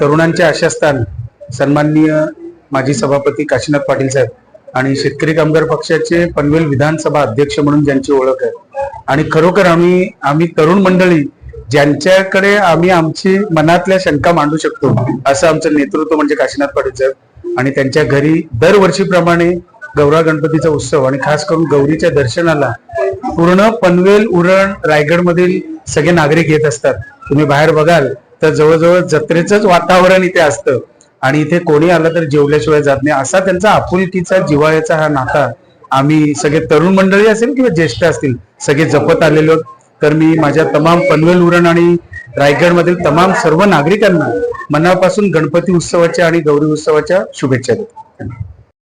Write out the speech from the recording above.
तरुणांचे आशास्थान सन्माननीय माजी सभापती काशीनाथ पाटील साहेब आणि शेतकरी कामगार पक्षाचे पनवेल विधानसभा अध्यक्ष म्हणून ज्यांची ओळख आहे. आणि खरोखर आम्ही आम्ही तरुण मंडळी ज्यांच्याकडे आम्ही आमची मनातल्या शंका मांडू शकतो असं आमचं नेतृत्व म्हणजे काशीनाथ पाटील साहेब आणि त्यांच्या घरी दरवर्षीप्रमाणे गौरा गणपतीचा उत्सव आणि खास करून गौरीच्या दर्शनाला पूर्ण पनवेल उरण रायगडमधील सगळे नागरिक येत असतात. तुम्ही बाहेर बघाल तर जवळजवळ जत्रेचंच वातावरण इथे असतं. आणि इथे कोणी आलं तर जेवल्याशिवाय जात नाही. असा त्यांचा आपुलकीचा जिवाळ्याचा हा नाता आम्ही सगळे तरुण मंडळी असेल किंवा ज्येष्ठ असतील सगळे जपत आलेलो आहोत. तर मी माझ्या तमाम पनवेल उरण आणि रायगडमधील तमाम सर्व नागरिकांना मनापासून गणपती उत्सवाच्या आणि गौरी उत्सवाच्या शुभेच्छा देतो.